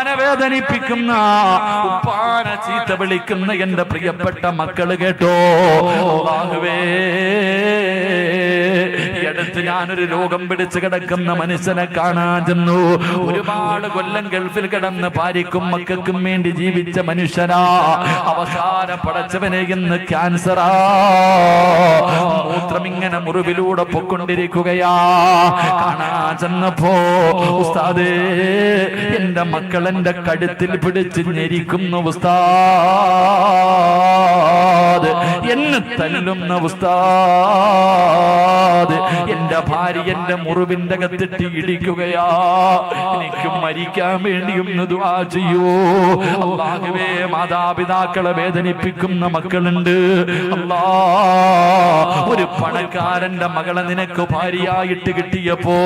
ഉമ്മാനെ വേദനിപ്പിക്കുന്ന ഉപ്പാനെ ചീത്ത വിളിക്കുന്ന എന്റെ പ്രിയപ്പെട്ട മക്കൾ കേട്ടോ. അടുത്ത് ഞാനൊരു രോഗം പിടിച്ച് കിടക്കുന്ന മനുഷ്യനെ കാണാൻ ചെന്നു. ഒരുപാട് കൊല്ലം ഗൾഫിൽ കിടന്ന് ഭാര്യക്കും മക്കൾക്കും വേണ്ടി ജീവിച്ച മനുഷ്യനാ. അവസാന പടച്ചവനെ ഇന്ന് ക്യാൻസറാ. മൂത്രം ഇങ്ങനെ മുറിവിലൂടെ പൊക്കൊണ്ടിരിക്കുകയാ. കാണാൻ ചെന്നപ്പോ ഉസ്താദേ എന്റെ മക്കൾ എന്റെ കഴുത്തിൽ പിടിച്ച് ഞെരിക്കുന്ന ഉസ്താദ്. എന്നെ തല്ലുന്ന ഉസ്താദ്. എന്റെ ഭാര്യ എന്റെ മുറിവിന്റെ കത്തിട്ട് ഇടിക്കുകയാ. എനിക്ക് മരിക്കാൻ വേണ്ടി ഒന്ന് ദുആ ചെയ്യൂ. അള്ളാഹുവേ മാതാപിതാക്കളെ വേദനിപ്പിക്കുന്ന മക്കളുണ്ട്. അല്ലാ ഒരു പണക്കാരന്റെ മകളെ നിനക്ക് ഭാര്യയായിട്ട് കിട്ടിയപ്പോ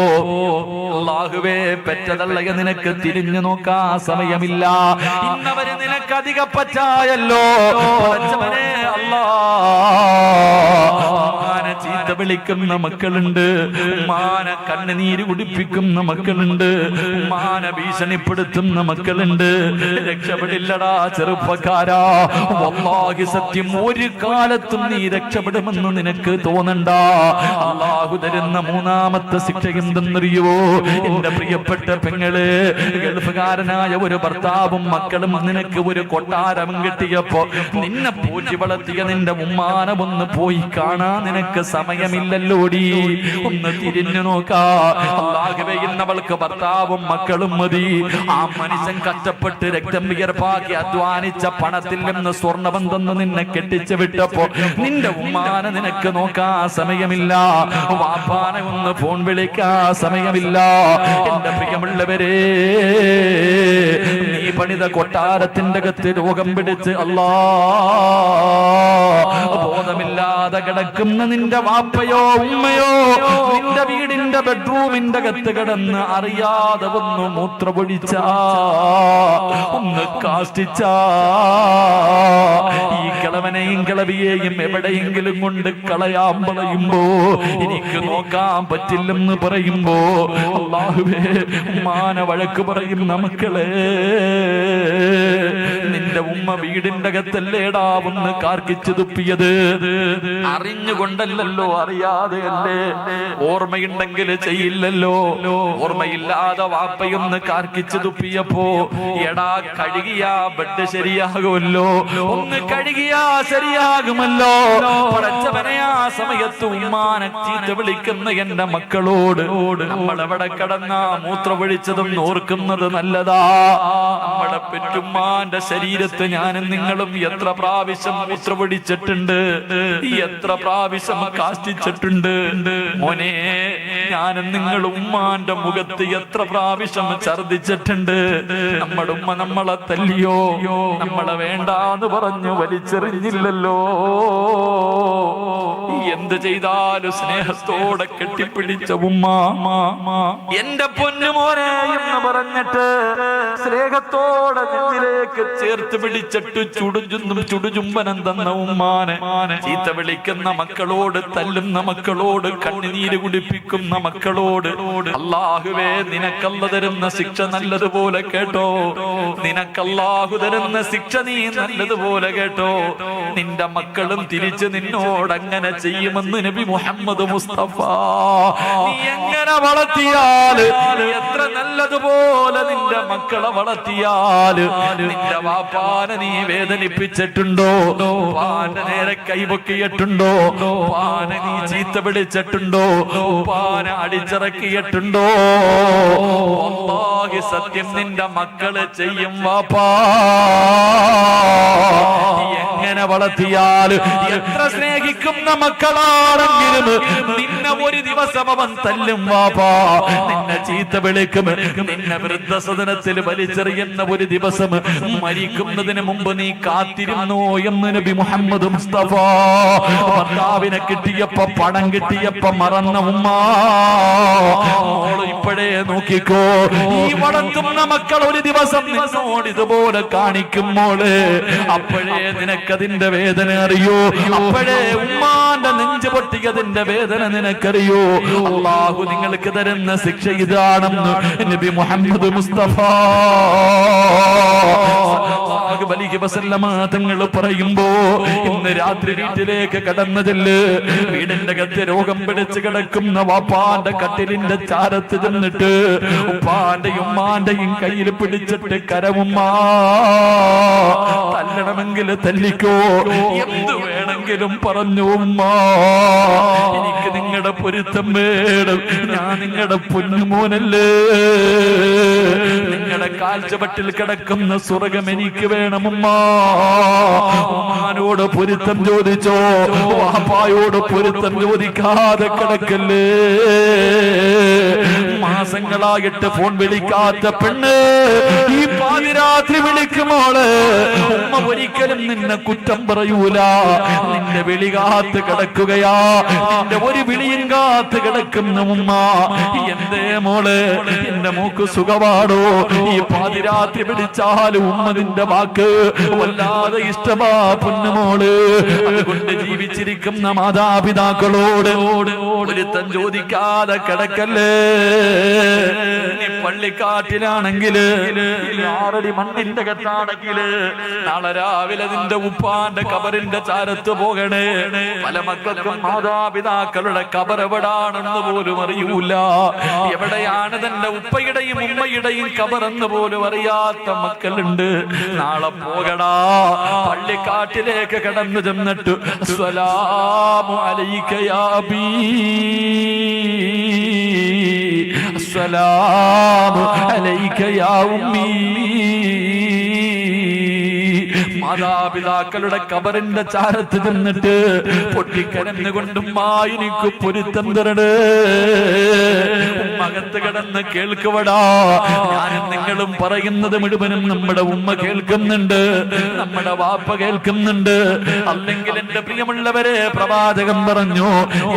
അള്ളാഹുവേ പെറ്റതള്ളയ നിനക്ക് തിരിഞ്ഞു നോക്കാൻ സമയമില്ല. ഇന്നവര് നിനക്ക് അധിക പറ്റായല്ലോ. അല്ലാ ചീത്ത വിളിക്കുന്ന മക്കളുണ്ട്. ഉമ്മാനെ കണ്ണുനീര് കുടിപ്പിക്കുന്ന മക്കളുണ്ട്. മാന ഭീഷണിപ്പെടുത്തുന്ന മക്കളുണ്ട്. രക്ഷപ്പെടില്ലടാ ചെറുപ്പക്കാരാ. വല്ലാഹി സത്യം ഒരു കാലത്തും നീ രക്ഷപ്പെടുമെന്ന് നിനക്ക് തോന്നണ്ട. അള്ളാഹു തരുന്ന മൂന്നാമത്തെ ശിക്ഷ എന്തെന്നറിയോ എന്റെ പ്രിയപ്പെട്ട പെങ്ങൾ ഗൾഫുകാരനായ ഒരു ഭർത്താവും മക്കളും നിനക്ക് ഒരു കൊട്ടാരം കിട്ടിയപ്പോ നിന്നെ പൂറ്റി വളർത്തിയ നിന്റെ ഉമ്മാനമൊന്ന് പോയി കാണാൻ നിനക്ക് സമയമില്ലല്ലോടി. ഒന്ന് തിരിഞ്ഞു നോക്കാ. ഭർത്താവും മക്കളും മതി. ആ മനുഷ്യൻ കഷ്ടപ്പെട്ട് രക്തം വിയർപ്പാക്കി അധ്വാനിച്ച പണത്തിൽ നിന്ന് സ്വർണബന്ധം നിന്നെ കെട്ടിച്ചു വിട്ടപ്പോ നിന്റെ ഉമ്മാനെ നിനക്ക് നോക്കാ സമയമില്ല. വാപ്പാനെ ഒന്ന് ഫോൺ വിളിക്കാ സമയമില്ല. എന്റെ പ്രിയമുള്ളവരെ നീ പണിത കൊട്ടാരത്തിന്റെ അകത്ത് രോഗം പിടിച്ച് അല്ലാ ബോധമില്ലാതെ കിടക്കുന്ന നിന്റെ വാപ്പയോ ഉമ്മയോ നിന്റെ വീടിന്റെ ബെഡ്റൂമിന്റെ അകത്ത് കിടന്ന് അറിയാതെ ഒന്ന് മൂത്രപൊഴിച്ച ഒന്ന് കാഷ്ടിച്ച. ഈ കിളവനെയും കിളവിയെയും എവിടെയെങ്കിലും കൊണ്ട് കളയാൻ പറയുമ്പോ എനിക്ക് നോക്കാൻ പറ്റില്ലെന്ന് പറയുമ്പോ അള്ളാഹുവേ മാന വഴക്ക് പറയും നമുക്കളെ. നിന്റെ ഉമ്മ വീടിന്റെ അകത്തല്ലേടാ ഒന്ന് കാർക്കിച്ചു തുപ്പിയത്. അറിഞ്ഞുകൊണ്ടല്ലോ അറിയാതെ അല്ലേ ഓർമ്മയുണ്ടെങ്കിൽ ചെയ്യില്ലല്ലോ. ഓർമ്മയില്ലാതെ വാപ്പയൊന്ന് കാർക്കിച്ചു തുപ്പിയപ്പോ എടാ കഴുകിയാ ബെഡ് ശരിയാകുമല്ലോ. ഒന്ന് കഴുകിയാ ശരിയാകുമല്ലോ. പടച്ചവനെ ആ സമയത്ത് ഉമ്മാനെ ചീത്ത വിളിക്കുന്ന എന്റെ മക്കളോട് നമ്മൾ എവിടെ കടന്ന മൂത്രമൊഴിച്ചതും ഓർക്കുന്നത് നല്ലതാ? നമ്മുടെ പെറ്റുമ്മാന്റെ ശരീരത്ത് ഞാനും നിങ്ങളും എത്ര പ്രാവശ്യം മൂത്രമൊഴിച്ചിട്ടുണ്ട് എത്ര പ്രാവശ്യം കാഷ്ടിച്ചിട്ടുണ്ട്? മോനെ ഞാനും നിങ്ങൾ ഉമ്മാന്റെ മുഖത്ത് എത്ര പ്രാവശ്യം ഛർദിച്ചിട്ടുണ്ട് നമ്മുടെ ഉമ്മ നമ്മളെ തല്ലിയോ? നമ്മളെ വേണ്ടാന്ന് പറഞ്ഞു വലിച്ചെറിഞ്ഞില്ലല്ലോ. എന്ത് ചെയ്താലും സ്നേഹത്തോടെ കെട്ടിപ്പിടിച്ച ഉമ്മ എന്റെ പൊന്നു മോനെ എന്ന് പറഞ്ഞിട്ട് സ്നേഹത്തോടെ നെഞ്ചിലേക്ക് ചേർത്ത് പിടിച്ചിട്ട് ചുടുചുന്നും ചുടുചുംബനം തന്ന ഉമ്മാനെ ചീത്ത വിളിക്കുന്ന മക്കളോട് തല്ലുന്ന മക്കളോട് കണ്ണുനീര് കുടിപ്പിക്കുന്ന മക്കളോട്. അല്ലാഹുവേ നിനക്കല്ല തരുന്ന ശിക്ഷ നല്ലതുപോലെ കേട്ടോ. നിനക്കല്ലാഹു തരുന്ന ശിക്ഷ നീ നല്ലതുപോലെ കേട്ടോ. നിന്റെ മക്കളും തിരിച്ച് നിന്നോട് അങ്ങനെ ചെയ്യുമെന്ന് നബി മുഹമ്മദ് മുസ്തഫ. നീ എങ്ങനെ വളർത്തിയാൽ എത്ര നല്ലതുപോലെ നിന്റെ മക്കളെ വളർത്തിയാൽ നിന്റെ വാപ്പാനെ നീ വേദനിപ്പിച്ചിട്ടുണ്ടോ? നേരെ കൈവക്കിയിട്ടുണ്ടോ പാനെ നീ ചീത്ത വിളിച്ചിട്ടുണ്ടോ ഉപ്പാന അടിച്ചിറക്കിയിട്ടുണ്ടോ? അല്ലാഹി സത്യം നിന്റെ മക്കൾ ചെയ്യും വാപ്പാ. എങ്ങനെ വളർത്തിയാൽ എത്ര സ്നേഹിക്കുന്ന മക്കളാണെങ്കിലും നിന്നെ ഒരു ദിവസം അവൻ തല്ലും വാപ്പാ. നിന്നെ ചീത്ത വിളിക്കും നിന്നെ വൃദ്ധസദനത്തിൽ വലിച്ചെറിയുന്ന ഒരു ദിവസം മരിക്കുന്നതിന് മുമ്പ് നീ കാത്തിരുന്നു എന്ന് നബി മുഹമ്മദ് മുസ്തഫ ഭർത്താവിനെ കിട്ടിയപ്പോ പണം കിട്ടിയപ്പോ മറന്ന ഉമ്മ. ഇപ്പോഴേ നോക്കിക്കോ. ഈ വളർത്തുന്ന മക്കൾ ഒരു ദിവസം നിന്നോട് ഇതുപോലെ കാണിക്കുമ്പോൾ അപ്പോഴേ നിനക്കതിന്റെ വേദന അറിയോ? അപ്പോഴേ ഉമ്മാന്റെ നെഞ്ചു പൊട്ടിയതിന്റെ വേദന നിനക്കറിയോ? അള്ളാഹു നിങ്ങൾക്ക് തരുന്ന ശിക്ഷ ഇതാണെന്ന് നബി മുഹമ്മദ് മുസ്തഫ. തങ്ങൾ പറയുമ്പോ ഇന്ന് രാത്രി വീട്ടിലേക്ക് കടന്നതിൽ വീടിന്റെ കത്ത് രോഗം പിടിച്ച് കിടക്കുന്ന വാപ്പാന്റെ കട്ടിലിന്റെ ചാരത്ത് ചെന്നിട്ട് ഉപ്പാന്റെയും ഉമ്മാന്റെയും കയ്യിൽ പിടിച്ചിട്ട് കരവുമ്മ തല്ലണമെങ്കിൽ തല്ലിക്കോ എന്ത് വേണമെങ്കിലും പറഞ്ഞു ഉമ്മ. പൊരുത്തം വേണം ഞാൻ നിങ്ങളുടെ പൊന്നുമോനല്ലേ? നിങ്ങളുടെ കാൽച്ചവട്ടിൽ കിടക്കുന്ന സ്വർഗം എനിക്ക് വേണമുമ്മ. ഉമ്മാനോട് പൊരുത്തം ചോദിച്ചോ? വാപ്പായോട് പൊരുത്തം ചോദിക്കാതെ കിടക്കല്ലേ? മാസങ്ങളായിട്ട് ഫോൺ വിളിക്കാത്ത പെണ്ണ് ഈ പാതിരാത്രി വിളിക്കുമോൾ ഉമ്മ ഒരിക്കലും നിന്നെ കുറ്റം പറയൂല. നിന്റെ വിളി കാത്ത് കിടക്കുകയാ. നിന്റെ ഒരു വിളിയും കാത്ത് കിടക്കുന്ന ഉമ്മ എന്തേ മോൾ എന്റെ മൂക്ക് സുഖമാണോ? ഈ പാതിരാത്രി പിടിച്ചാലും ഉമ്മ നിന്റെ വാക്ക് വല്ലാതെ ഇഷ്ടമാ പൊന്നുമോൾ അതുകൊണ്ട് ജീവിച്ചിരിക്കുന്ന മാതാപിതാക്കളോട് ഒരുത്തൻ ചോദിക്കാതെ കിടക്കല്ലേ? പള്ളിക്കാട്ടിലാണെങ്കിൽ ആറടി മണ്ണിന്റെ കത്താണെങ്കിൽ നാളെ രാവിലെ നിന്റെ ഉപ്പാന്റെ കബറിന്റെ ചാരത്ത് പോകണേ. പല മക്കൾക്കും മാതാപിതാക്കളുടെ കബർ എവിടാണെന്ന് പോലും അറിയൂല. എവിടെയാണ് തന്റെ ഉപ്പയുടെയും ഉമ്മയുടെയും കബറെന്ന് പോലും അറിയാത്ത മക്കളുണ്ട്. നാളെ പോകടാ. പള്ളിക്കാട്ടിലേക്ക് കടന്നു ചെന്നിട്ട് സ്വലാമു അലൈക യാ അബീ. അസ്സലാമു അലൈക യാ ഉമ്മീ. മാതാപിതാക്കളുടെ കബറിന്റെ ചാരത്ത് നിന്നിട്ട് പൊട്ടിക്കരന്നുകൊണ്ടും മായിനിക്ക് പൊരുത്തം തരണേ മകത്ത് കിടന്ന് കേൾക്കുവടാ. നിങ്ങളും പറയുന്നത് മുഴുവനും നമ്മുടെ ഉമ്മ കേൾക്കുന്നുണ്ട്. നമ്മുടെ വാപ്പ കേൾക്കുന്നുണ്ട്. അല്ലെങ്കിൽ എന്റെ പ്രിയമുള്ളവരെ പ്രവാചകം പറഞ്ഞു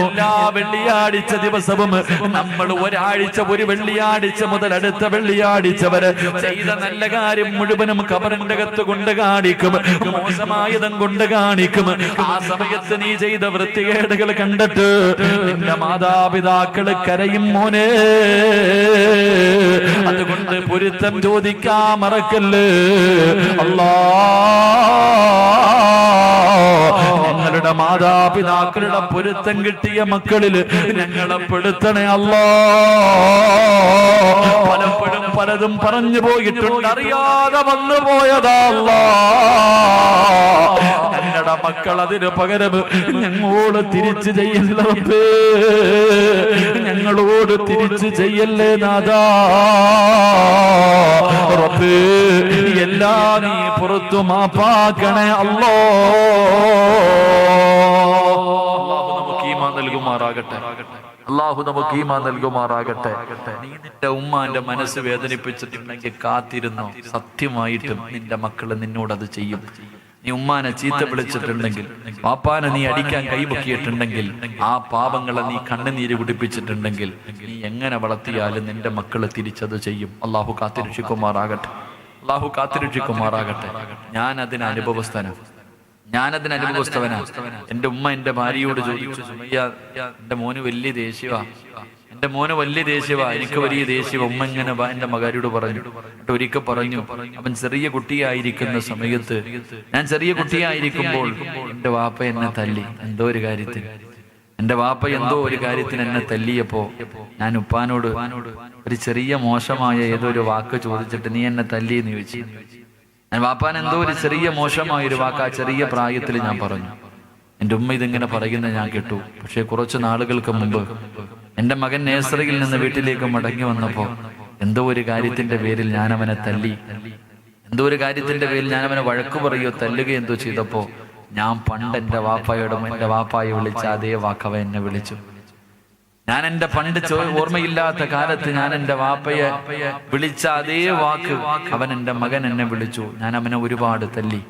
എല്ലാ വെള്ളിയാഴ്ച ദിവസവും നമ്മൾ ഒരാഴ്ച ഒരു വെള്ളിയാഴ്ച മുതൽ അടുത്ത വെള്ളിയാഴ്ച വരെ ചെയ്ത നല്ല കാര്യം മുഴുവനും കബറിന്റെ അകത്ത് കൊണ്ട് കാണിക്കും. മോശമായതും കൊണ്ട് കാണിക്കും. ആ സമയത്ത് നീ ചെയ്ത വൃത്തികേടുകൾ കണ്ടിട്ട് നിന്റെ മാതാപിതാക്കൾ കരയും മോനെ. അതുകൊണ്ട് പൊരുത്തം ചോദിക്കാൻ മറക്കല്ലേ. അല്ലാ. ഞങ്ങളുടെ മാതാപിതാക്കളുടെ പൊരുത്തം കിട്ടിയ മക്കളിൽ ഞങ്ങളെ പെടുത്തണേ അല്ലോ. പലപ്പോഴും പലതും പറഞ്ഞു പോയിട്ടുണ്ട് അറിയാതെ വന്നു പോയതല്ല ഞങ്ങളുടെ മക്കൾ അതിന് പകരം ഞങ്ങളോട് തിരിച്ചു ചെയ്യല്ലേ ഞങ്ങളോട് തിരിച്ചു ചെയ്യല്ലേ നാദാ എല്ലാ നീ പുറത്തു മാപ്പാക്കണേ അല്ലോ. നൽകുമാറാകട്ടെ അള്ളാഹു നമുക്ക് ഈമാൻ നൽകുമാറാകട്ടെ. നീ നിന്റെ ഉമ്മാന്റെ മനസ്സ് വേദനിപ്പിച്ചിട്ടുണ്ടെങ്കിൽ കാത്തിരുന്നു? സത്യമായിട്ടും നിന്റെ മക്കൾ നിന്നോട് അത് ചെയ്യും. നീ ഉമ്മാനെ ചീത്ത വിളിച്ചിട്ടുണ്ടെങ്കിൽ പാപ്പാനെ നീ അടിക്കാൻ കൈമുക്കിയിട്ടുണ്ടെങ്കിൽ ആ പാപങ്ങളെ നീ കണ്ണുനീര് കുടിപ്പിച്ചിട്ടുണ്ടെങ്കിൽ നീ എങ്ങനെ വളർത്തിയാലും നിന്റെ മക്കൾ തിരിച്ചത് ചെയ്യും. അള്ളാഹു കാത്തിരക്ഷിക്കുമാറാകട്ടെ. അള്ളാഹു കാത്തിരക്ഷിക്കുമാറാകട്ടെ. ഞാൻ അതിന് അനുഭവസ്ഥനാണ് ഞാനതിന് അനുഭവസ്ഥവനാ. എന്റെ ഉമ്മ എന്റെ ഭാര്യയോട് ചോദിച്ചു സുമയ്യ എന്റെ മോന് വലിയ ദേഷ്യവാ. എന്റെ മോന് വലിയ ദേഷ്യവാ. എനിക്ക് വലിയ ദേഷ്യവ. ഉമ്മ ഇങ്ങനെ എന്റെ മകാരിയോട് പറഞ്ഞു. എന്നിട്ട് ഒരിക്കൽ പറഞ്ഞു അവൻ ചെറിയ കുട്ടിയായിരിക്കുന്ന സമയത്ത് ഞാൻ ചെറിയ കുട്ടിയായിരിക്കുമ്പോൾ എന്റെ വാപ്പ എന്നെ തല്ലി. എന്തോ ഒരു കാര്യത്തിൽ എന്റെ വാപ്പ എന്തോ ഒരു കാര്യത്തിന് എന്നെ തല്ലിയപ്പോ ഞാൻ ഉപ്പാനോട് ഒരു ചെറിയ മോശമായ ഏതോ ഒരു വാക്ക് ചോദിച്ചിട്ട് നീ എന്നെ തല്ലി എന്ന് ചോദിച്ചു. ഞാൻ വാപ്പാൻ എന്തോ ഒരു ചെറിയ മോശമായ ഒരു വാക്ക് ആ ചെറിയ പ്രായത്തിൽ ഞാൻ പറഞ്ഞു. എന്റെ ഉമ്മ ഇതിങ്ങനെ പറയുന്നത് ഞാൻ കേട്ടു. പക്ഷെ കുറച്ച് നാളുകൾക്ക് മുമ്പ് എന്റെ മകൻ നേസറിയിൽ നിന്ന് വീട്ടിലേക്ക് മടങ്ങി വന്നപ്പോൾ എന്തോ ഒരു കാര്യത്തിന്റെ പേരിൽ ഞാൻ അവനെ തല്ലി. എന്തോ ഒരു കാര്യത്തിന്റെ പേരിൽ ഞാൻ അവനെ വഴക്ക് പറയോ തല്ലുകയോ എന്തോ ചെയ്തപ്പോൾ ഞാൻ പണ്ട് എന്റെ വാപ്പായോടും എന്റെ വാപ്പായെ വിളിച്ച അതേ വാക്കവ എന്നെ വിളിച്ചു. ഞാൻ എന്റെ പണ്ട് ചോ ഓർമ്മയില്ലാത്ത കാലത്ത് ഞാൻ എന്റെ വാപ്പയെ വിളിച്ച അതേ വാക്ക് അവൻ എന്റെ മകൻ എന്നെ വിളിച്ചു. ഞാൻ അവനെ ഒരുപാട് തല്ലി.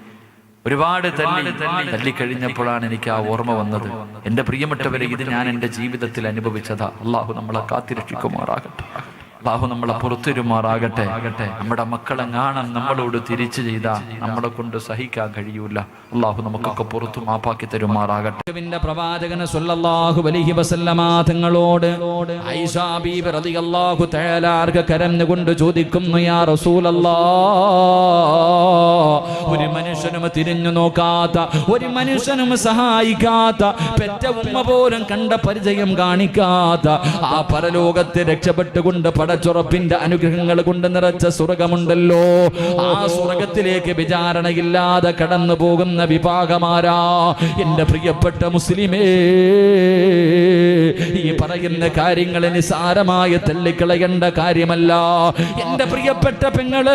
ഒരുപാട് തല്ലി. തല്ലിക്കഴിഞ്ഞപ്പോഴാണ് എനിക്ക് ആ ഓർമ്മ വന്നത്. എന്റെ പ്രിയപ്പെട്ടവരെ ഇത് ഞാൻ എന്റെ ജീവിതത്തിൽ അനുഭവിച്ചതാ. അള്ളാഹു നമ്മളെ കാത്തിരക്ഷിക്കുമാറാകട്ടെ. ബാഹു നമ്മളെ പുറത്തിരുമാറാകട്ടെ. ആകട്ടെ നമ്മുടെ മക്കളെ കാണാൻ നമ്മളോട് തിരിച്ചു ചെയ്ത നമ്മളെ കൊണ്ട് സഹിക്കാൻ കഴിയൂല. അള്ളാഹു നമുക്കൊക്കെ പുറത്തു മാപ്പാക്കി തരുമാറാകട്ടെ. പ്രവാചകന് സല്ലല്ലാഹു അലൈഹി വസല്ലമ തങ്ങളോട് ഐഷാ ബീബി റളിയല്ലാഹു തആലാർക്ക് കരഞ്ഞുകൊണ്ട് ചോദിക്കുന്നു യാ റസൂലല്ലാഹ് ഒരു മനുഷ്യനും തിരിഞ്ഞു നോക്കാത്ത ഒരു മനുഷ്യനും സഹായിക്കാത്ത പെറ്റ ഉമ്മ പോലും കണ്ട പരിചയം കാണിക്കാത്ത ആ പരലോകത്തെ രക്ഷപ്പെട്ടുകൊണ്ട് പടച്ചുറപ്പിന്റെ അനുഗ്രഹങ്ങൾ കൊണ്ട് നിറച്ച സ്വർഗമുണ്ടല്ലോ. ആ സ്വർഗത്തിലേക്ക് വിചാരണയില്ലാതെ കടന്നു പോകുന്ന വിഭാഗമാരാ. എന്റെ പ്രിയപ്പെട്ട മുസ്ലിമേ ഈ പറയുന്ന കാര്യങ്ങൾ നിസാരമായ തള്ളിക്കളയേണ്ട കാര്യമല്ല. എന്റെ പ്രിയപ്പെട്ട പെങ്ങൾ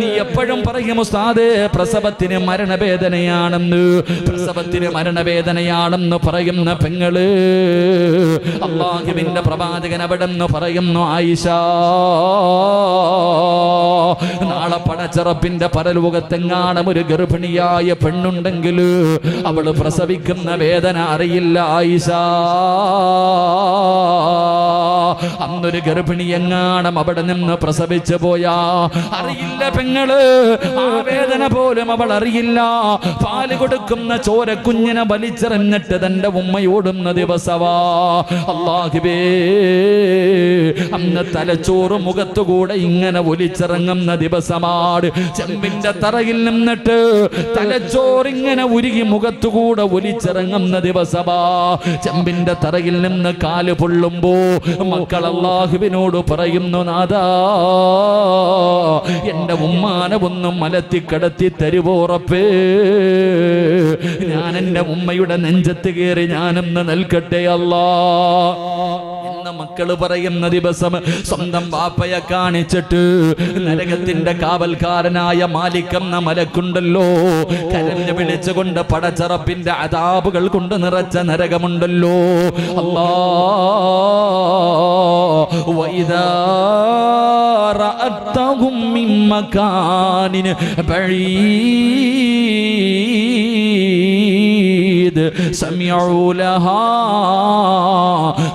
നീ എപ്പോഴും പറയും ഉസ്താദേ പ്രസവത്തിന് മരണവേദനയാണെന്ന്. പ്രസവത്തിന് മരണവേദനയാണെന്ന് പറയുന്ന പെങ്ങൾ അള്ളാഹുവിന്റെ പ്രവാചകൻ അവിടെ പറയുന്നു ആയിഷ നാളെ പടച്ചിറപ്പിന്റെ പരലോകത്തെങ്ങാണം ഒരു ഗർഭിണിയായ പെണ്ണുണ്ടെങ്കിൽ അവൾ പ്രസവിക്കുന്ന വേദന അറിയില്ല ആയിഷ അന്നൊരു ഗർഭിണി എങ്ങാണം അവിടെ നിന്ന് പ്രസവിച്ചു പോയാ? അറിയില്ല പെങ്ങൾ. ആ വേദന പോലും അവൾ അറിയില്ല. പാൽ കൊടുക്കുന്ന ചോര കുഞ്ഞിനെ വലിച്ചെറിഞ്ഞിട്ട് തന്റെ ഉമ്മയോടുന്ന ദിവസവാ. അള്ളാഹിബേ അന്ന് തലച്ചോറ് മുഖത്തുകൂടെ ഇങ്ങനെ ഒലിച്ചിറങ്ങുന്ന ദിവസമാണ് ചെമ്പിന്റെ തറയിൽ നിന്നിട്ട് തലച്ചോറിങ്ങനെ ഉരുകി മുഖത്തുകൂടെ ഒലിച്ചിറങ്ങുന്ന ദിവസമാ. ചെമ്പിന്റെ തറയിൽ നിന്ന് കാൽ പൊള്ളുമ്പോ മക്കൾ അള്ളാഹുവിനോട് പറയുന്നു നാദാ എന്റെ ഉമ്മാനെ ഒന്നും മലത്തി കടത്തി തരുവോറപ്പേ ഞാൻ എന്റെ ഉമ്മയുടെ നെഞ്ചത്ത് കയറി ഞാനെന്ന് നൽകട്ടെ അല്ലാ. എന്ന മക്കള് പറയുന്ന ദിവസം സ്വന്തം വാപ്പയെ കാണിച്ചിട്ട് നരകത്തിന്റെ കാവൽക്കാരനായ മാലിക്കെന്ന മലക്കുണ്ടല്ലോ കരഞ്ഞു വിളിച്ചുകൊണ്ട് പടച്ചറപ്പിന്റെ അതാപുകൾ കൊണ്ട് നിറച്ച നരകമുണ്ടല്ലോ അല്ലാ وإذا رأتهم من مكان بعيد سمعوا لها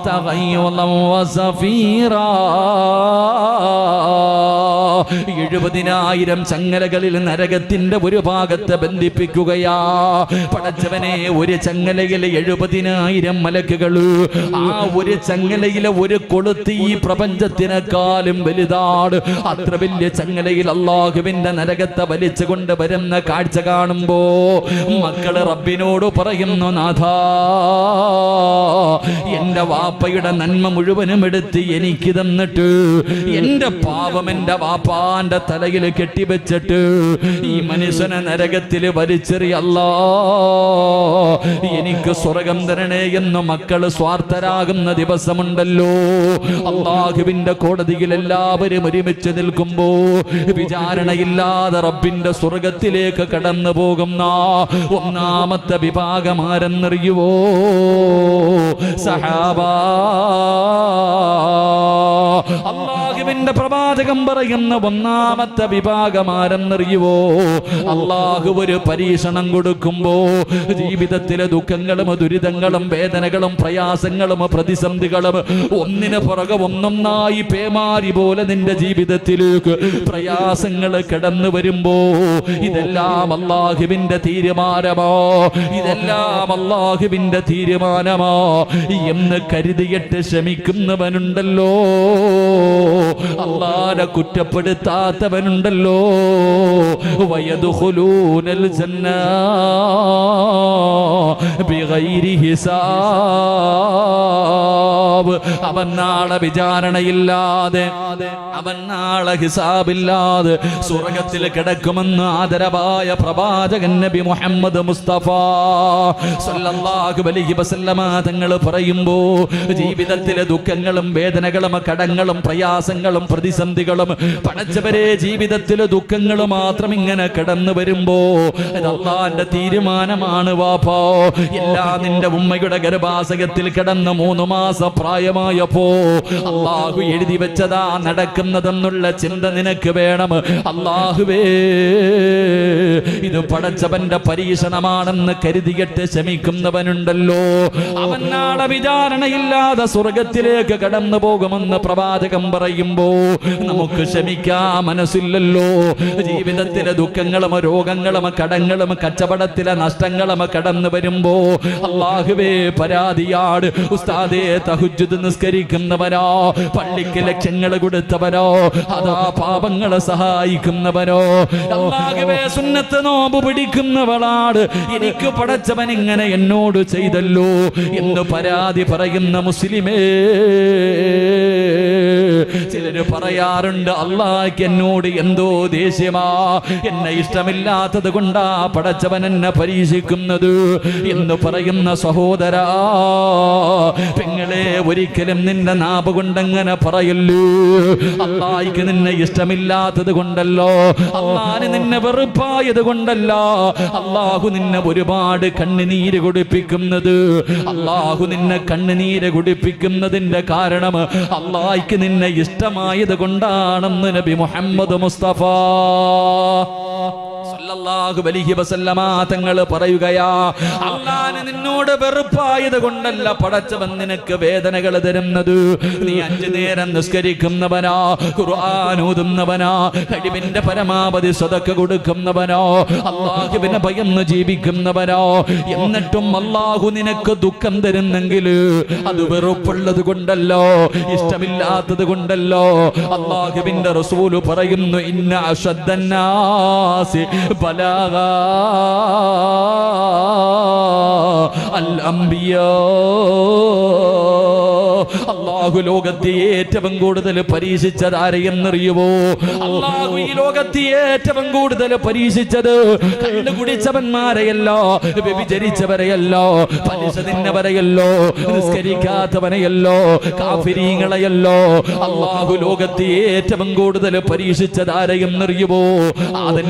تغيظا وزفيرا എഴുപതിനായിരം ചങ്ങലകളിൽ നരകത്തിന്റെ ഒരു ഭാഗത്ത് ബന്ധിപ്പിക്കുകയാ പടച്ചവനെ ഒരു ചങ്ങലയിൽ എഴുപതിനായിരം മലക്കുകൾ ആ ഒരു ചങ്ങലയിലെ ഒരു കൊളുത്ത് ഈ പ്രപഞ്ചത്തിനെക്കാളും വലുതാണ് അത്ര വലിയ ചങ്ങലയിൽ അള്ളാഹുവിന്റെ നരകത്തെ വലിച്ചു കൊണ്ട് വരുന്ന കാഴ്ച കാണുമ്പോ മക്കള് റബ്ബിനോട് പറയുന്നു നാഥ എന്റെ വാപ്പയുടെ നന്മ മുഴുവനും എടുത്ത് എനിക്ക് തന്നിട്ട് എന്റെ പാപം എന്റെ വാപ്പാന്റെ തലയിൽ കെട്ടിവെച്ചിട്ട് ഈ മനുഷ്യനെ നരകത്തിൽ വലിച്ചെറിയല്ല എനിക്ക് സ്വർഗം തരണേ എന്ന് മക്കൾ സ്വാർത്ഥരാകുന്ന ദിവസമുണ്ടല്ലോ. അള്ളാഹുവിന്റെ കോടതിയിൽ എല്ലാവരും ഒരുമിച്ച് നിൽക്കുമ്പോ വിചാരണയില്ലാതെ റബ്ബിന്റെ സ്വർഗത്തിലേക്ക് കടന്നു പോകുന്ന ഒന്നാമത്തെ വിഭാഗമാരെന്നറിയുവോ സഹാബാ അള്ളാഹുവിന്റെ പ്രവാചകം പറയുന്ന ഒന്നാമത്തെ വിഭാഗം ആരെന്നറിയുവോ അള്ളാഹു ഒരു പരീക്ഷണം കൊടുക്കുമ്പോ ജീവിതത്തിലെ ദുഃഖങ്ങളും ദുരിതങ്ങളും വേദനകളും പ്രയാസങ്ങളും പ്രതിസന്ധികളും ഒന്നിന് പുറകെ ഒന്നൊന്നായി പേമാരി പോലെ നിന്റെ ജീവിതത്തിലേക്ക് പ്രയാസങ്ങൾ കിടന്നു വരുമ്പോ ഇതെല്ലാം അള്ളാഹുവിന്റെ തീരുമാനമോ. ഇതെല്ലാം അള്ളാഹുവിന്റെ തീരുമാനമോ. എന്ന് കരുതിയിട്ട് ശമിക്കുന്നവനുണ്ടല്ലോ. അള്ളാനെ കുറ്റപ്പെടുത്താത്തവനുണ്ടല്ലോ. വയതുഹുലൂനൽ ജന്ന ഹിസാബ്. അവൻ നാളെ വിചാരണയില്ലാതെ അവൻ നാളെ ഹിസാബില്ലാതെ സ്വർഗത്തിൽ കിടക്കുമെന്ന് ആദരവായ പ്രവാചകൻ നബി മുഹമ്മദ് മുസ്തഫ സല്ലല്ലാഹു അലൈഹി വസല്ലമ തങ്ങൾ പറയുമ്പോ ജീവിതത്തിലെ ദുഃഖങ്ങളും വേദനകളും കടങ്ങളും പ്രയാസങ്ങളും പ്രതിസന്ധികളും പടച്ചവരെ ജീവിതത്തിലെ ദുഃഖങ്ങൾ മാത്രം ഇങ്ങനെ കടന്നു വരുമ്പോ അള്ളാന്റെ തീരുമാനമാണ് വാപ്പോ. എല്ലാ നിന്റെ ഉമ്മയുടെ ഗർഭാസകത്തിൽ കിടന്ന് മൂന്ന് മാസം പ്രായമായപ്പോ അള്ളാഹു എഴുതി വെച്ചതാ നടക്കുന്നതെന്നുള്ള ചിന്ത നിനക്ക് വേണം. അള്ളാഹുവേ ഇത് പടച്ചവന്റെ പരീക്ഷണമാണെന്ന് കരുതിയിട്ട് ശമിക്കുന്നവനുണ്ടല്ലോ. നാളെ വിചാരണയില്ലാതെ സ്വർഗത്തിലേക്ക് കടന്നു പോകുമെന്ന് പ്രവാചകം പറയുമ്പോ പറയുമ്പോ നമുക്ക് ക്ഷമിക്കാൻ മനസ്സില്ലല്ലോ. ജീവിതത്തിലെ ദുഃഖങ്ങളും രോഗങ്ങളും കടങ്ങളും കച്ചവടത്തിലെ നഷ്ടങ്ങളും കടന്നു വരുമ്പോ അള്ളാഹുവേ പരാതിയാട് ഉസ്താദേ തഹുജുദ് നിസ്കരിക്കുന്നവനോ പള്ളിക്ക് ലക്ഷ്യങ്ങൾ കൊടുത്തവനോ അതാ പാപങ്ങളെ സഹായിക്കുന്നവരോ. അള്ളാഹുവേ സുന്നത്ത് നോമ്പ് പിടിക്കുന്നവളാട് എനിക്ക് പടച്ചവൻ ഇങ്ങനെ എന്നോട് ചെയ്തല്ലോ എന്ന് പരാതി പറയുന്ന മുസ്ലിമേ. ചിലര് പറയാറുണ്ട് അള്ളാഹ്ക്ക് എന്നോട് എന്തോ ദേഷ്യമാ. എന്നെ ഇഷ്ടമില്ലാത്തത് കൊണ്ടാ പടച്ചവൻ എന്നെ പരീക്ഷിക്കുന്നത് എന്ന് പറയുന്ന സഹോദര. പെങ്ങളെ ഒരിക്കലും നിന്റെ നാപ് കൊണ്ടങ്ങനെ പറയല്ലോ. അള്ളാഹിക്ക് നിന്നെ ഇഷ്ടമില്ലാത്തത് കൊണ്ടല്ലോ. അള്ളാന് നിന്നെ വെറുപ്പായത് കൊണ്ടല്ല. അള്ളാഹു നിന്നെ ഒരുപാട് കണ്ണുനീര് കുടിപ്പിക്കുന്നത്. അള്ളാഹു നിന്നെ കണ്ണുനീര് കുടിപ്പിക്കുന്നതിന്റെ കാരണം അള്ളാഹിക്ക് നിന്നെ ഇഷ്ടമായത് കൊണ്ടാണെന്ന് നബി മുഹമ്മദ് മുസ്തഫ. സല്ലല്ലാഹു അലൈഹി വസല്ലമ തങ്ങൾ പറയുകയാ അള്ളാന് നിന്നോട് വെറുപ്പായത് കൊണ്ടല്ല പടച്ചവൻ നിനക്ക് വേദനകൾ തരുന്നത്. നീ അഞ്ചു നേരം നിസ്കരിക്കുന്നവനാ ഖുർആൻ ഓതുന്നവനാ കഴിവിന്റെ പരമാവധി സ്വതക്ക് കൊടുക്കുന്നവനോ അള്ളാഹുവിനെ ഭയന്ന് ജീവിക്കുന്നവനോ. എന്നിട്ടും അള്ളാഹു നിനക്ക് ദുഃഖം തരുന്നെങ്കിൽ അത് വെറുപ്പുള്ളത് കൊണ്ടല്ലോ ഇഷ്ടമില്ലാത്തത് കൊണ്ടല്ലോ. അള്ളാഹുവിന്റെ റസൂൽ പറയുന്നു ഇന്ന അഷദ്ദന്നാസി അൽ അംബിയാ. അള്ളാഹു ലോകത്തെ ഏറ്റവും കൂടുതൽ പരീക്ഷിച്ചത് ആരെയെന്നറിയുമോ അള്ളാഹു ഈ ലോകത്തെ ഏറ്റവും കൂടുതൽ പരീക്ഷിച്ചത് കുടിച്ചവന്മാരെയല്ലോ വ്യഭിചരിച്ചവരെയല്ലോ പലിശ തിന്നവരെയല്ലോ നിസ്കരിക്കാത്തവനെയല്ലോ കാഫിരീങ്ങളെയല്ലോ. അള്ളാഹു ലോകത്തെ ഏറ്റവും കൂടുതൽ പരീക്ഷിച്ചത് ആരെയെന്നറിയുമോ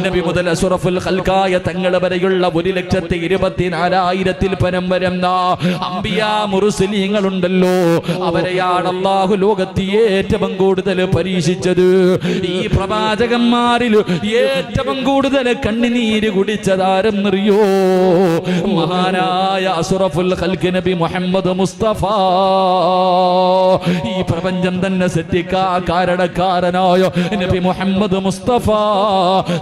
നബി മുതൽ അസുറഫുൽ ഹൽക്കായ തങ്ങൾ വരെയുള്ള ഒരു ലക്ഷത്തി ഇരുപത്തിനാലായിരത്തിൽ പരം വരുന്ന അമ്പിയ മുറുസലീങ്ങളുണ്ടല്ലോ അവരെയാണ് അള്ളാഹു ലോകത്ത് ഏറ്റവും കൂടുതൽ പരീക്ഷിച്ചത്. ഈ പ്രവാചകന്മാരിൽ ഏറ്റവും കൂടുതൽ കണ്ണിനീര് കുടിച്ചതാരെന്നറിയോ? മഹാനായ അസുറഫുൽ ഖൽക്ക് നബി മുഹമ്മദ് മുസ്തഫ. ഈ പ്രപഞ്ചം തന്നെ സെറ്റിക്കാ കാരണക്കാരനായ നബി മുഹമ്മദ് മുസ്തഫ.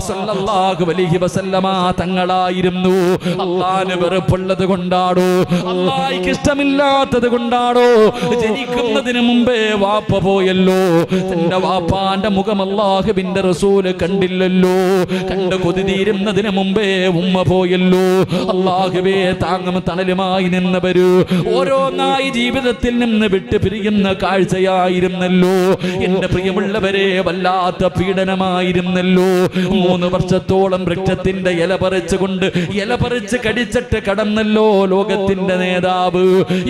സല്ലല്ലാഹു അലൈഹി വസല്ലമ തങ്ങളായിരുന്നു. അള്ളാന് വെറുപ്പുള്ളത് കൊണ്ടാണോ? അള്ളാഹിക്ക് ഇഷ്ടമില്ലാത്തത് കൊണ്ടാണോ? ജനിക്കുന്നതിന് മുമ്പേ വാപ്പ പോയല്ലോ. തന്റെ വാപ്പാന്റെ മുഖം അള്ളാഹുബിന്റെ റസൂൽ കണ്ടില്ലല്ലോ. കണ്ട് കൊതി തീരുന്നതിന് മുമ്പേ ഉമ്മ പോയല്ലോ. അള്ളാഹുബേ താങ്ങും തണലുമായി നിന്നവരു ഓരോന്നായി ജീവിതത്തിൽ നിന്ന് വിട്ട് പിരിയുന്ന കാഴ്ചയായിരുന്നല്ലോ. എന്റെ പ്രിയമുള്ളവരെ വല്ലാത്ത പീഡനമായിരുന്നല്ലോ. മൂന്ന് വർഷത്തോളം വൃക്ഷത്തിന്റെ ഇല പറിച്ചുകൊണ്ട് ഇല പറിച്ച് കടിച്ചിട്ട് കടന്നല്ലോ ലോകത്തിന്റെ നേതാവ്.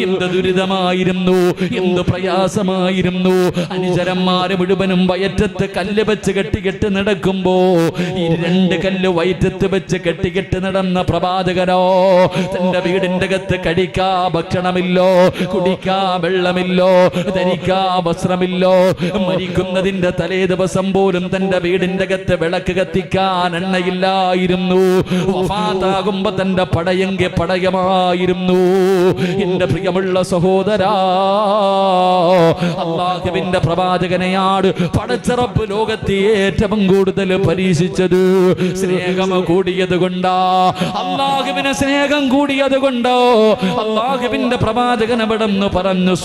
എന്ത് ദുരിതമായിരുന്നു? എന്ത് പ്രയാസമായിരുന്നു അനുചരന്മാര് മുഴുവനും വയറ്റത്ത് കല്ല് വെച്ച് കെട്ടിക്കെട്ട് നടക്കുമ്പോ ഈ രണ്ട് കല്ല് വയറ്റത്ത് വെച്ച് കെട്ടിക്കെട്ട് നടന്ന പ്രഭാതകരോ തന്റെ വീടിന്റെ അകത്ത് കടിക്കാ ഭക്ഷണമില്ലോ കുടിക്കാ വെള്ളമില്ലോ ധരിക്കാ വസ്ത്രമില്ലോ മരിക്കുന്നതിന്റെ തലേ ദിവസം പോലും തന്റെ വീടിന്റെ അകത്ത് വിളക്ക് കത്തിക്കാൻ എണ്ണയില്ലായിരുന്നു. വഫാത്താകുമ്പോ തന്റെ പടയെങ്കിൽ പടയമായിരുന്നു. എന്റെ പ്രിയമുള്ള സഹോദരാ അള്ളാഹുവിന്റെ പ്രവാചകനെയാണ് പടച്ചറപ്പ് ലോകത്തെ ഏറ്റവും കൂടുതൽ പരീക്ഷിച്ചത്. സ്നേഹം കൂടിയത് കൊണ്ടാ. അള്ളാഹുവിന് സ്നേഹം കൂടിയത് കൊണ്ടോ? അള്ളാഹുവിന്റെ പ്രവാചകൻ എവിടെന്ന് പറഞ്ഞു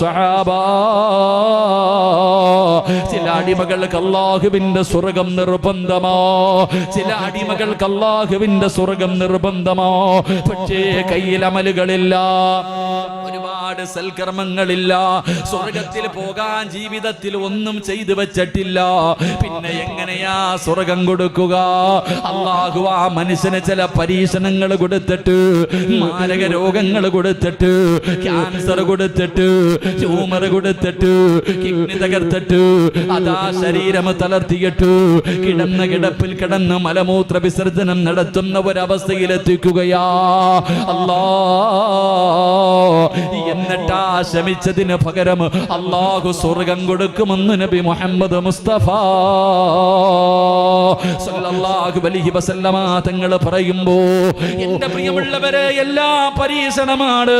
ചില അടിമകൾക്ക് അള്ളാഹുവിന്റെ സ്വർഗം നിർബന്ധമോ. ചില അടിമകൾക്ക് അള്ളാഹുവിന്റെ സ്വർഗം നിർബന്ധമോ. പക്ഷേ കയ്യിൽ അമലുകളില്ല ഒരുപാട് സൽക്കർമ്മങ്ങളില്ല. സ്വർഗത്തിൽ പോകാൻ ജീവിതത്തിൽ ഒന്നും ചെയ്തു വെച്ചിട്ടില്ല. പിന്നെ എങ്ങനെയാ സ്വർഗം കൊടുക്കുക? അള്ളാഹു ആ മനുഷ്യന് ചില പരീക്ഷണങ്ങൾ കൊടുത്തിട്ട് മാരക രോഗങ്ങൾ കൊടുത്തിട്ട് ക്യാൻസർ കൊടുത്തിട്ട് ട്യൂമർ കൊടുത്തിട്ട് കിഡ്നി തകർത്തിട്ട് അതാ ശരീരം തളർത്തിയിട്ട് കിടന്ന കിടപ്പിൽ കിടന്ന് മലമൂത്ര വിസർജനം നടത്തുന്ന ഒരവസ്ഥയിലെത്തിക്കുകയാ. അല്ലാ എന്നിട്ടാ ശമിച്ചതിന് പകരം അള്ളാഹു സ്വർഗം കൊടുക്കുമെന്ന് നബി മുഹമ്മദ് മുസ്തഫ സല്ലല്ലാഹു അലൈഹി വസല്ലമ തങ്ങൾ പറയുമ്പോ എന്റെ പ്രിയമുള്ളവരെ എല്ലാ പരീക്ഷണമാണ്.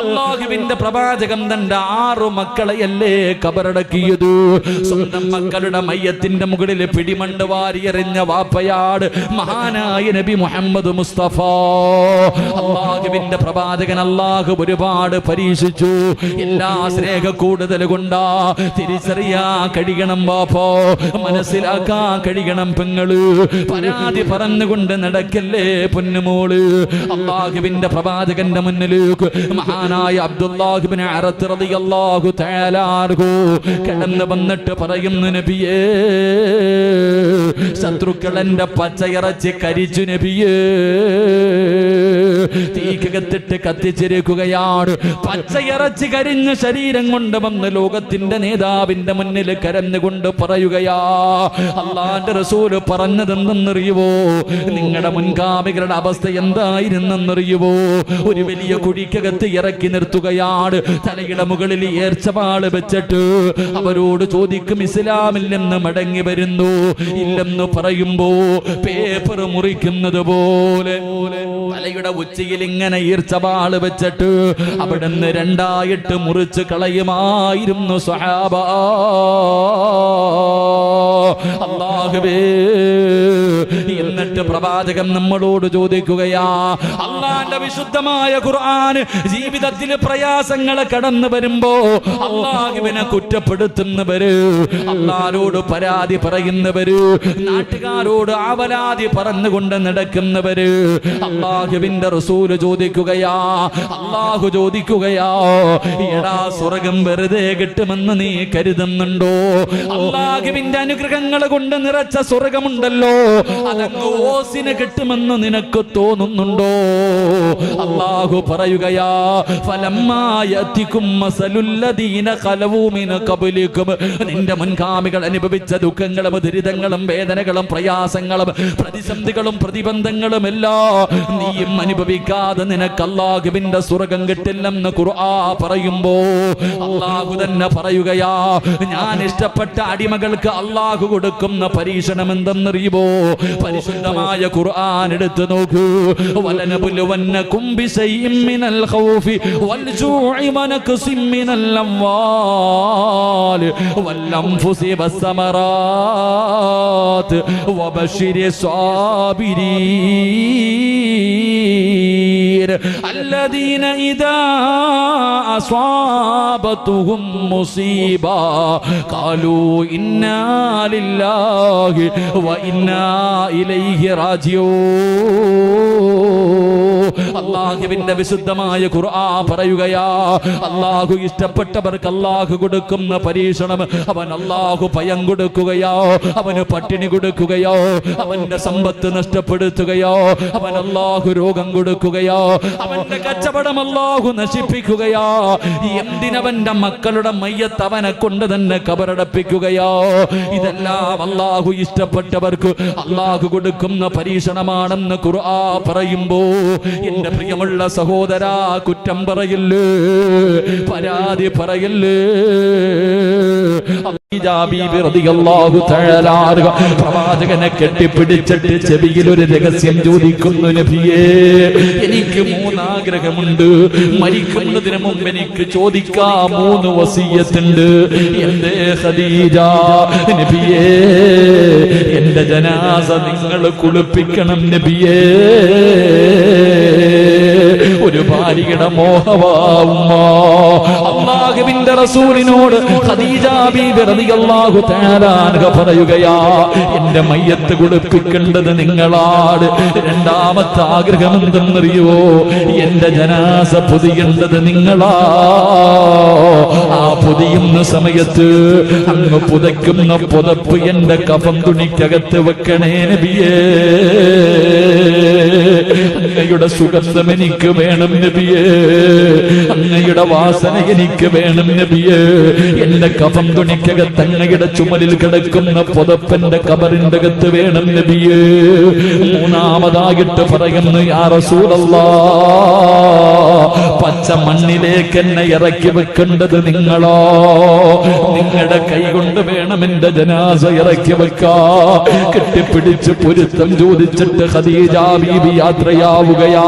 അള്ളാഹുവിന്റെ പ്രവാചകം തന്റെ ആറു മക്കളെയല്ലേ കബറടക്കിയത്? സ്വന്തം മക്കളുടെ മയ്യത്തിന്റെ മുകളിൽ പിടിമണ്ട് വാരിയെറിഞ്ഞ വാപ്പയാട് മഹാനായ നബി മുഹമ്മദ് മുസ്തഫ. അള്ളാഹുവിന്റെ പ്രവാചകൻ അള്ളാഹു ഒരുപാട് പരീക്ഷിച്ചു എല്ലാ സ്നേഹ കൂടുതൽ കൊണ്ടാ തിരിച്ചറിയാ കഴിയണം ബാപ്പോ. മനസ്സിലാക്കാൻ കഴിയണം പെങ്ങൾ. പരാതി പറഞ്ഞുകൊണ്ട് നടക്കല്ലേ പൊന്നുമോൾ. അള്ളാഹുവിന്റെ പ്രവാചകന്റെ മുന്നിലേക്ക് മഹാനായ അബ്ദുല്ലാഹുബിനെ അറത്തിറതിയല്ലാഹു തേലാർഹു കിടന്ന് വന്നിട്ട് പറയുന്നു നബിയേ ശത്രുക്കൾ എന്റെ പച്ചയിറച്ചി കരിച്ചു നബിയേ. തീക്കകത്തിട്ട് കത്തിച്ചിരിക്കുകയാണ്. പച്ചയിറച്ചി കരിഞ്ഞ് ശരീരം കൊണ്ട് വന്ന് ലോകത്തിന്റെ നേതാവിന്റെ മുന്നിൽ കരഞ്ഞുകൊണ്ട് പറയുകയാ അള്ളാന്റെ റസൂൽ പറഞ്ഞതെന്തെന്നറിയുവോ? നിങ്ങളുടെ മുൻഗാമികളുടെ അവസ്ഥ എന്തായിരുന്നെന്നറിയുവോ? ഒരു വലിയ കുഴിക്കകത്ത് ഇറക്കി നിർത്തുകയാണ്. തലയുടെ മുകളിൽ ഏർച്ചവാൾ വെച്ചിട്ട് അവരോട് ചോദിക്കും ഇസ്ലാമില്ലെന്ന് മടങ്ങി വരുന്നു ഇല്ലെന്ന് പറയുമ്പോ പേപ്പർ മുറിക്കുന്നത് പോലെ. തലയുടെ ഉച്ചയിൽ ഇങ്ങനെ ഈർച്ചവാൾ വെച്ചിട്ട് അവിടെ നിന്ന് രണ്ടായിട്ട് മുറിച്ച് കളയുമായിരുന്നു സ്വഹാബ. അള്ളാഹുവേ എന്നിട്ട് പ്രവാചകൻ നമ്മളോട് ചോദിക്കുകയാ അള്ളാന്റെ വിശുദ്ധമായ ഖുർആൻ ജീവിതത്തിൽ പ്രയാസങ്ങൾ കടന്നു വരുമ്പോ അള്ളാഹുവിനെ കുറ്റപ്പെടുത്തുന്നവര് അള്ളാരോട് പരാതി പറയുന്നവര് നാട്ടുകാരോട് ആവലാതി പറഞ്ഞുകൊണ്ട് നടക്കുന്നവര്. അള്ളാഹുവിന്റെ റസൂൽ ചോദിക്കുകയാ അള്ളാഹു ചോദിക്കുകയാ എടാ സ്വർഗം വെറുതെ കിട്ടുമെന്ന് നീ കരുതുന്നുണ്ടോ? അള്ളാഹുവിന്റെ അനുഗ്രഹങ്ങൾ കൊണ്ട് നിറച്ച സ്വർഗമുണ്ടല്ലോ അതങ്ങ് കിട്ടുമെന്ന് നിനക്ക് തോന്നുന്നുണ്ടോ? അള്ളാഹു പറയുകയാ ഫലമായത്തിക്കും നിന്റെ മുൻഗാമികൾ അനുഭവിച്ച ദുഃഖങ്ങളും ദുരിതങ്ങളും വേദനകളും പ്രയാസങ്ങളും പ്രതിസന്ധികളും പ്രതിബന്ധങ്ങളും എല്ലാം നീയും അനുഭവിക്കാതെ നിനക്ക് അള്ളാഹുവിന്റെ സ്വർഗം കിട്ടില്ലെന്ന് ഖുർആ പറയുമ്പോ അള്ളാഹു തന്നെ പറയുകയാ ഞാൻ ഇഷ്ടപ്പെട്ട അടിമകൾക്ക് അള്ളാഹു കൊടുക്കുന്ന പരീക്ഷണം എന്തെന്നറിയുമോ? പരിശുദ്ധമായ ഖുർആൻ എടുത്തു നോക്കൂ. വലനബുലുവന്നകും ബിശൈഇൻ മിനൽ ഖൗഫി വൽ ജൂഇ മിനൽ അംവാൽ. വൽ അൻഫുസി വസ്സമറാത്ത് വബശിരി പേര്. അല്ലദീന ഇദാ മുസീബ. കാലു വ ഇന്നാ ഇലൈഹി റാജിഊ. അള്ളാഹുവിന്റെ വിശുദ്ധമായ ഖുർആ പറയുകയാ അള്ളാഹു ഇഷ്ടപ്പെട്ടവർക്ക് അള്ളാഹു കൊടുക്കുന്ന പരീക്ഷണം അവൻ അള്ളാഹു ഭയം കൊടുക്കുകയോ അവന് പട്ടിണി കൊടുക്കുകയോ അവന്റെ സമ്പത്ത് നഷ്ടപ്പെടുത്തുകയോ അവൻ അള്ളാഹു രോഗം കൊടുക്കുകയോ അവന്റെ കച്ചവടം അള്ളാഹു നശിപ്പിക്കുകയോ. എന്തിനവന്റെ മക്കളുടെ മയ്യത്ത് അവനെ കൊണ്ട് തന്നെ കബറടപ്പിക്കുകയോ. ഇതെല്ലാം അല്ലാഹു ഇഷ്ടപ്പെട്ടവർക്ക് അല്ലാഹു കൊടുക്കുന്ന പരീക്ഷണമാണെന്ന് ഖുർആ പറയുമ്പോ എന്റെ പ്രിയമുള്ള സഹോദരാ കുറ്റം പറയില്ലേ? പരാതി പറയില്ലേ? പ്രവാചകനെ കെട്ടിപ്പിടിച്ചിട്ട് ചെവിയിൽ ഒരു രഹസ്യം ചോദിക്കുന്നു എനിക്ക് മൂന്നാഗ്രഹമുണ്ട്. മരിക്കുന്നതിന് മുമ്പ് എനിക്ക് ചോദിക്കാൻ മൂന്ന് വസീയത്തുണ്ട്. എന്റെ ഖദീജ നബിയേ എന്റെ ജനാസ നിങ്ങൾ കുളിപ്പിക്കണം നബിയേ. ഒരു ഭാര്യയുടെ മോഹവാവുമ്മ അള്ളാഹുവിന്റെ റസൂലിനോട് ഖദീജ ബീബി റളിയല്ലാഹു തആല അൻഹ പറയുകയാ എന്റെ മയ്യത്ത് കുളിപ്പിക്കേണ്ടത് നിങ്ങളാണ്. രണ്ടാമത്തെ ആഗ്രഹം എന്തെന്നറിയോ എന്റെ ജനാസ പൊതിയേണ്ടത് നിങ്ങളാ. ആ പൊതിയുന്ന സമയത്ത് അങ്ങ് പുതയ്ക്കുന്ന പുതപ്പ് എന്റെ കഫം തുണിക്കകത്ത് വെക്കണേ നബിയേ. അങ്ങയുടെ സുഗന്ധം എനിക്ക് വേണം നബിയേ. അങ്ങയുടെ വാസന എനിക്ക് വേണം നബിയേ. എന്റെ കഫം തുണിക്കകത്ത് അങ്ങയുടെ ചുമലിൽ കിടക്കുന്ന പുതപ്പന്റെ കബറിന്റെ അകത്ത് വേണം നബിയേ. മൂന്നാമതായിട്ട് പറയുന്നു യാ റസൂലല്ലാ പച്ച മണ്ണിലേക്ക് എന്നെ ഇറക്കി വെക്കേണ്ടത് നിങ്ങളോ. നിങ്ങളുടെ കൈ കൊണ്ട് വേണം എന്റെ ജനാസ ഇറക്കി വെക്കാ. കെട്ടിപ്പിടിച്ച് പൊരുത്തം ചോദിച്ചിട്ട് ഖദീജ ബീബി യാത്രയാവുകയാ.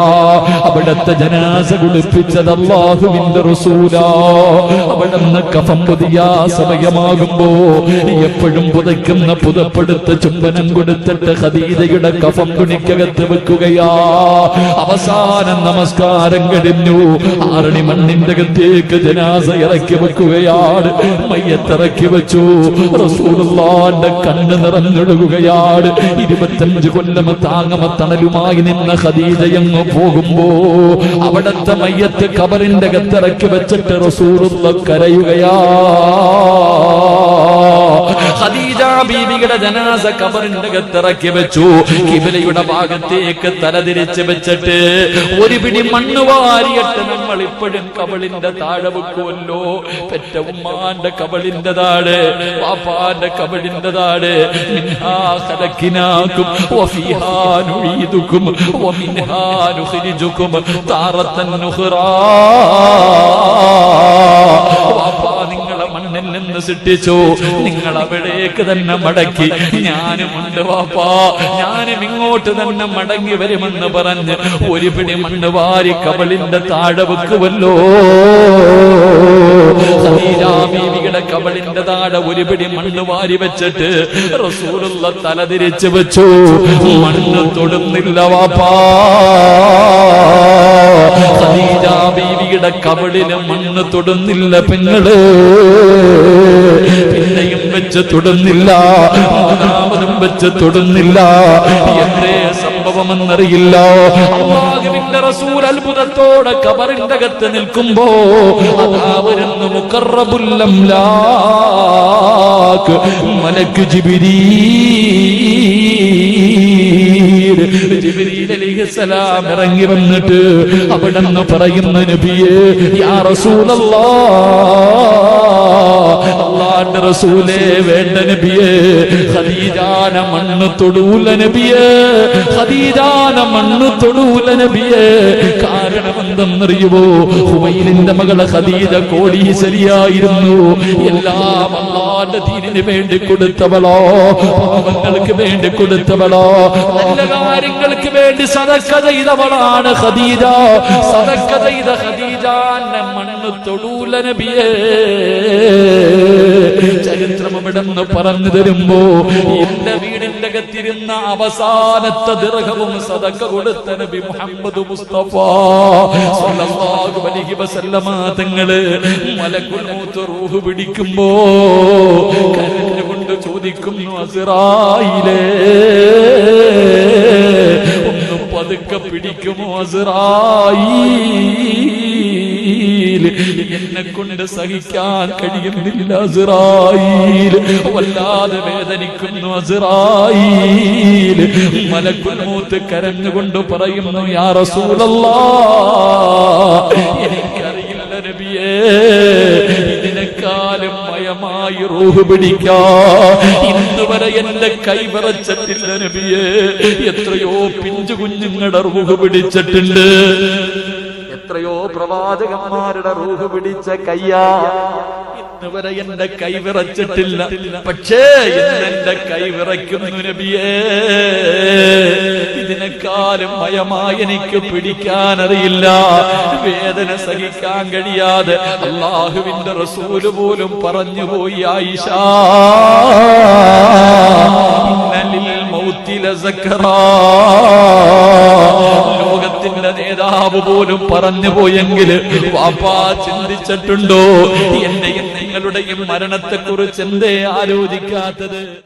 അവിടത്തെ ജനാസ കുളിപ്പിച്ചത് അള്ളാഹുവിന്റെ റസൂലാ. അവിടുന്ന് കഫം പുതിയ സമയമാകുമ്പോ എപ്പോഴും പുതയ്ക്കുന്ന പുതപ്പെടുത്ത ചുംബനം കൊടുത്തിട്ട് ഖദീജയുടെ കഫം തുണിക്കകത്ത് വെക്കുകയാ. അവസാനം നമസ്കാരം കഴിഞ്ഞു. ആറണി മണ്ണിന്റെ അകത്തേക്ക് ജനാസ ഇറക്കി വെക്കുകയാണ്. മയ്യത്തിറക്കി വെച്ചു. റസൂലുള്ളാന്റെ കണ്ണ് നിറഞ്ഞൊഴുകുകയാണ്. ഇരുപത്തഞ്ച് കൊല്ലം താങ്ങമ തണലുമായി നിന്ന ഖദീജയങ്ങ് പോകുമ്പോ അവിടത്തെ മയ്യത്ത് കബറിന്റെ കത്തിറക്കി വെച്ചിട്ട് റസൂറുള്ള കരയുകയാ. ഖദീജ ബീവിയുടെ ജനാസ കബറിന്റെ അകത്തിറക്കി വെച്ചു. കിബിലയുടെ ഭാഗത്തേക്ക് തലതിരിച്ച് വെച്ചിട്ട് ഒരു പിടി മണ്ണ് വാരിയിട്ട് നമ്മൾ ഇപ്പോഴും കബളിന്റെ താഴെ വെക്കുമല്ലോ. പെറ്റ ഉമ്മാന്റെ കബളിന്റെ താഴെ പാപ്പാന്റെ കബളിന്റെ താഴെ ും. താറത്തൻ നിങ്ങളെ സൃഷ്ടിച്ചു നിങ്ങൾ അവിടേക്ക് തന്നെ മടക്കി. ഞാനും ഉണ്ട് വാപ്പാ. ഞാനും ഇങ്ങോട്ട് തന്നെ മടങ്ങി വരുമെന്ന് പറഞ്ഞ് ഒരു പിടി മണ്ണ് വാരി കവളിന്റെ താഴെ വെക്കുമല്ലോ. കവളിന്റെ കബളിന്റെ താഴെ ഒരു പിടി മണ്ണ് വാരി വെച്ചിട്ട് റസൂലുള്ള തല വെച്ചു. മണ്ണ് തൊടുന്നില്ല വാപ്പാ. ഖദീജ കവളിലെ മണ്ണ് തൊടുന്നില്ല പെങ്ങൾ. പിന്നെയും വെച്ച് തൊടുന്നില്ല. മൂന്നാമതും വെച്ച് തൊടുന്നില്ല. എന്തേ സംഭവമെന്നറിയില്ല. അള്ളാഹുവിന്റെ റസൂൽ അത്ഭുതത്തോടെ കബറിന്റെ അകത്ത് നിൽക്കുമ്പോ അതാ വരുന്നു മുക്കറബുല്ലം മലക്ക് ജിബിരീ ഇറങ്ങി വന്നിട്ട് അവിടെ പറയുന്ന നബിയെ യാ റസൂലല്ലാ അള്ളാന്റെ റസൂലേ വേണ്ട നബിയേ. ഖദീജാന മണ്ണ് തൊടൂല നബിയേ. ഖദീജാന മണ്ണ് തൊടൂല നബിയേ. കാരണം എന്തെന്നറിയുമോ ഹുവൈലിന്റെ മകളെ ഖദീജ കോടീശ്വരിയായിരുന്നു. എല്ലാം അള്ളാന്റെ ദീനിന് വേണ്ടി കൊടുത്തവളോ? പാവങ്ങൾക്ക് വേണ്ടി കൊടുത്തവളോ? നല്ല കാര്യങ്ങൾക്ക് വേണ്ടി സദക്ക ചെയ്തവളാണ് ഖദീജ. സദക്ക ചെയ്ത ഖദീജാന്റെ തൊടൂല നബിയേ. ചരിത്രമിടന്ന് പറഞ്ഞു തരുമ്പോ എന്റെ വീടിന്റെ അവസാനത്തെ ദീർഘവും സദക്ക കൊടുത്ത നബി മുഹമ്മദ് മുസ്തഫ സ്വല്ലല്ലാഹു അലൈഹി വസല്ലമ മലക്കുൽ മൗത്ത് റൂഹ് പിടിക്കുമ്പോ കരഞ്ഞുകൊണ്ട് ചോദിക്കുന്നു അസിറായിലേ ഒന്ന് പതുക്കെ പിടിക്കുമോ അസിറായിൽ എന്നെ കൊണ്ട് സഹിക്കാൻ കഴിയുന്നില്ല വല്ലാതെ വേദനിക്കുന്നു അസിറായിൽ മലക്കുൽമൂത്ത് കരഞ്ഞുകൊണ്ട് പറയുന്നു യാ റസൂലല്ലാ എനിക്കറിയില്ല നബിയേ ഇതിനെക്കാളും മയമായി റൂഹ് പിടിക്കാ. ഇന്ന് വരെ എന്റെ കൈ വിറച്ചിട്ടില്ല നബിയേ എത്രയോ പിഞ്ചു കുഞ്ഞുങ്ങളുടെ റൂഹ് പിടിച്ചിട്ടുണ്ട്. എത്രയോ പ്രവാചകന്മാരുടെ റൂഹ് പിടിച്ച കയ്യാ. ഇന്ന് വരെ എന്റെ കൈ വിറച്ചിട്ടില്ല. പക്ഷേ എന്റെ കൈ വിറയ്ക്കുന്നു നബിയേ. ഇതിനെക്കാളും ഭയമായി എനിക്ക് പിടിക്കാനറിയില്ല. വേദന സഹിക്കാൻ കഴിയാതെ അള്ളാഹുവിന്റെ റസൂൽ പോലും പറഞ്ഞു പോയി ആയിഷ. ലോകത്തിന്റെ നേതാവ് പോലും പറഞ്ഞു പോയെങ്കിൽ വാപ്പാ ചിന്തിച്ചിട്ടുണ്ടോ? എന്റെയും നിങ്ങളുടെയും മരണത്തെക്കുറിച്ച് എന്തേ ആലോചിക്കാത്തത്?